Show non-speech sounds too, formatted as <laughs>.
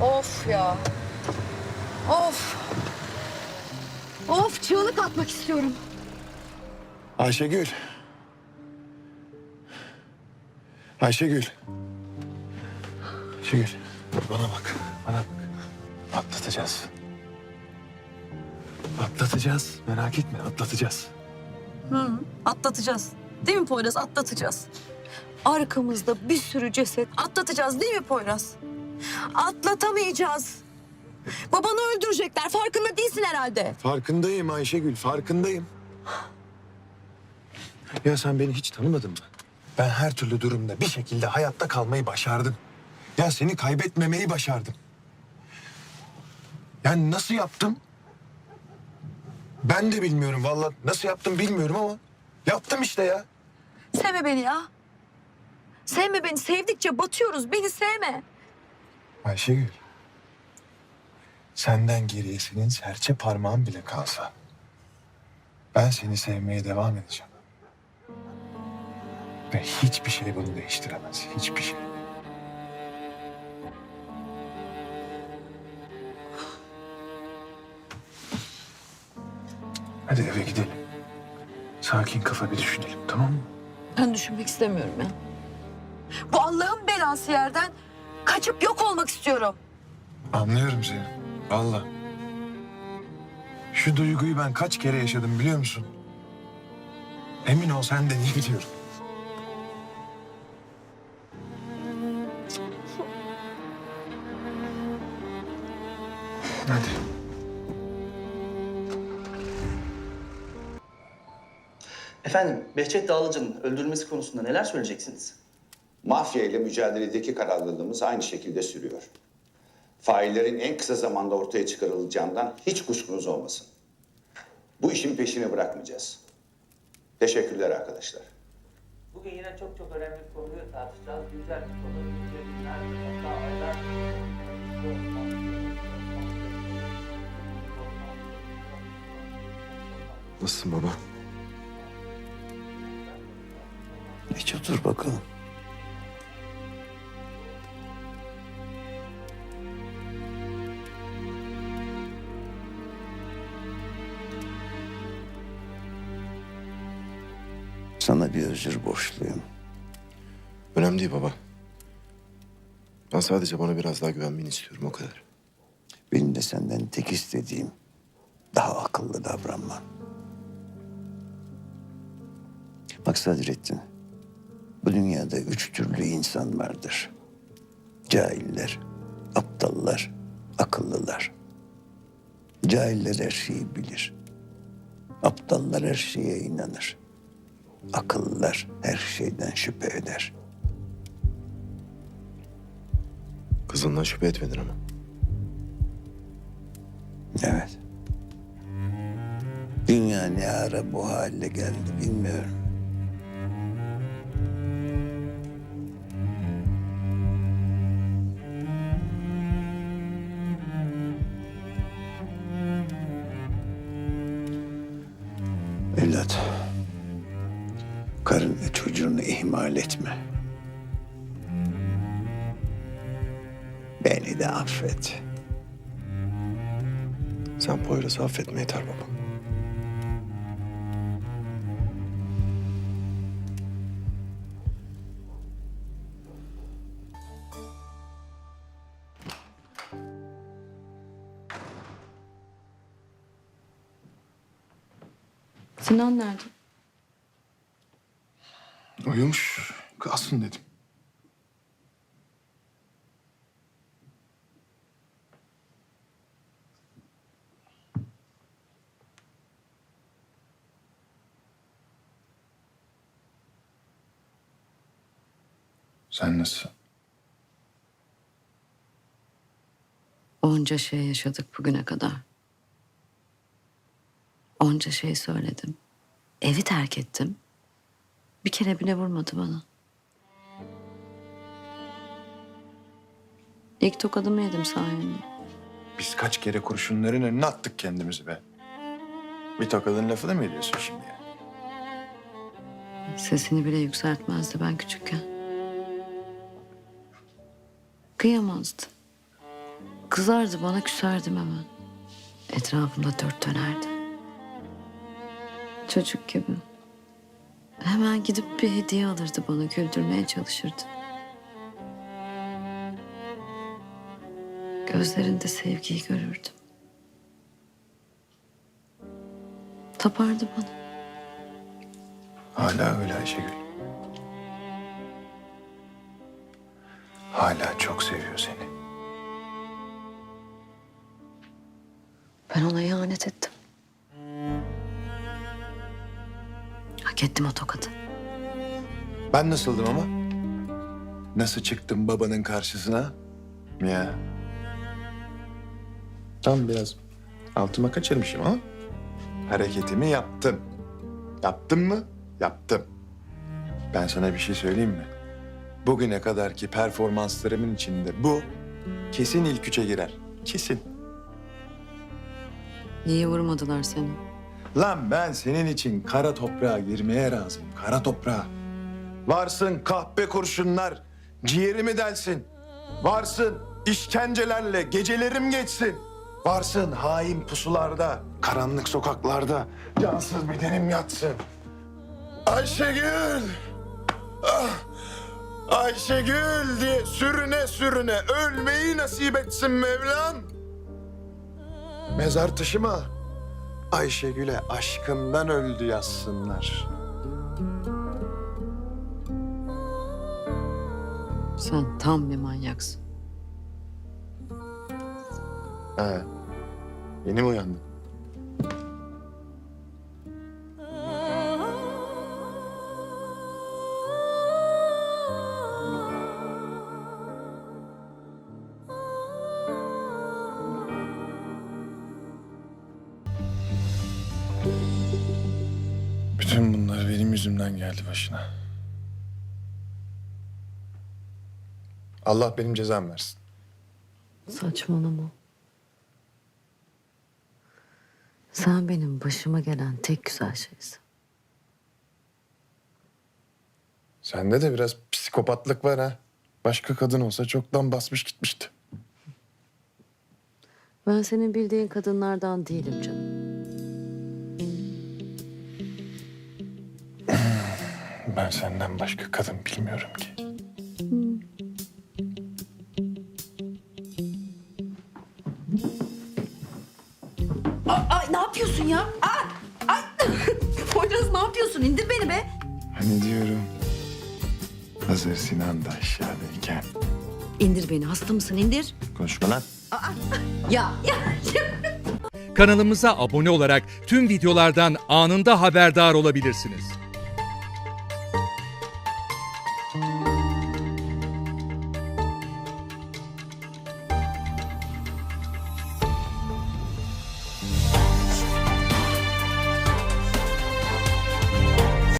Of ya. Of. Of çığlık atmak istiyorum. Ayşegül. Ayşegül. Ayşegül. Bana bak. Bana bak. Atlatacağız. Atlatacağız. Merak etme atlatacağız. Atlatacağız. Değil mi Poyraz? Atlatacağız. Arkamızda bir sürü ceset. Atlatacağız değil mi Poyraz? Atlatamayacağız. Babanı öldürecekler. Farkında değilsin herhalde. Farkındayım Ayşegül, farkındayım. Ya sen beni hiç tanımadın mı? Ben her türlü durumda bir şekilde hayatta kalmayı başardım. Ya seni kaybetmemeyi başardım. Yani nasıl yaptım? Ben de bilmiyorum vallahi nasıl yaptım bilmiyorum ama yaptım işte ya. Sevme beni ya. Sevme beni. Sevdikçe batıyoruz. Beni sevme. Ayşegül. Senden geriye senin serçe parmağın bile kalsa. Ben seni sevmeye devam edeceğim. Ve hiçbir şey bunu değiştiremez. Hiçbir şey. Hadi eve gidelim. Sakin kafa bir düşünelim tamam mı? Ben düşünmek istemiyorum ya. Bu Allah'ın belası yerden kaçıp yok olmak istiyorum. Anlıyorum seni. Vallahi. Şu duyguyu ben kaç kere yaşadım biliyor musun? Emin ol sen de iyi biliyorum. Hadi. Efendim, Behçet Dağlıcı'nın öldürülmesi konusunda neler söyleyeceksiniz? Mafya ile mücadeledeki kararlılığımız aynı şekilde sürüyor. Faillerin en kısa zamanda ortaya çıkarılacağından hiç kuşkunuz olmasın. Bu işin peşini bırakmayacağız. Teşekkürler arkadaşlar. Bugün yine çok çok önemli bir konuyu tartışacağız. Güzel bir konu. Güzel günler, hatta aylar. Nasılsın baba? Hiç otur bakalım. Sana bir özür borçluyum. Önemli değil baba. Ben sadece bana biraz daha güvenmeni istiyorum o kadar. Benim de senden tek istediğim daha akıllı davranman. Bak Sadrettin, bu dünyada üç türlü insan vardır. Cahiller, aptallar, akıllılar. Cahiller her şeyi bilir. Aptallar her şeye inanır. Akıllılar her şeyden şüphe eder. Kızından şüphe etmedin ama. Evet. Dünya ne ara bu hale geldi bilmiyorum. Evlat, çocuğunu ihmal etme. Beni de affet. Sen Poyraz'ı affetme yeter baba. Sinan nerede? Uyumuş. Kalsın dedim. Sen nasılsın? Onca şey yaşadık bugüne kadar. Onca şey söyledim. Evi terk ettim. Bir kere bile vurmadı bana. İlk tokadımı yedim sayende. Biz kaç kere kurşunların önüne attık kendimizi be. Bir tokadın lafını mı ediyorsun şimdi ya? Sesini bile yükseltmezdi ben küçükken. Kıyamazdı. Kızardı bana küserdim hemen. Etrafımda dört dönerdi. Çocuk gibi. Hemen gidip bir hediye alırdı bana, güldürmeye çalışırdı. Gözlerinde sevgiyi görürdüm. Tapardı bana. Hala öyle Ayşegül. Hala çok seviyor seni. Ben ona ihanet ettim. Hak ettim o tokadı. Ben nasıldım ama? Nasıl çıktım babanın karşısına? Ya. Tam biraz altıma kaçırmışım ama hareketimi yaptım. Yaptım mı? Yaptım. Ben sana bir şey söyleyeyim mi? Bugüne kadarki performanslarımın içinde bu kesin ilk üçe girer. Kesin. Niye vurmadılar seni? Lan ben senin için kara toprağa girmeye razıyım. Kara toprağa. Varsın kahpe kurşunlar, ciğerimi delsin. Varsın işkencelerle gecelerim geçsin. Varsın hain pusularda, karanlık sokaklarda cansız bedenim yatsın. Ayşegül! Ah! Ayşegül diye sürüne sürüne ölmeyi nasip etsin Mevlam. Mezar taşıma Ayşegül'e aşkımdan öldü yazsınlar. Sen tam bir manyaksın. He. Yeni mi uyandın? Bütün bunlar benim yüzümden geldi başına. Allah benim cezam versin. Saçmalama. Sen benim başıma gelen tek güzel şeysin. Sende de biraz psikopatlık var ha. Başka kadın olsa çoktan basmış gitmişti. Ben senin bildiğin kadınlardan değilim canım. Ben senden başka kadın bilmiyorum ki. Ay ne yapıyorsun ya? Ay, ay. <laughs> Poyraz ne yapıyorsun? İndir beni be. Hani diyorum. Hazır Sinan da aşağıdayken. İndir beni. Hasta mısın? İndir. Konuşma lan. Ya. ya. Kanalımıza abone olarak tüm videolardan anında haberdar olabilirsiniz.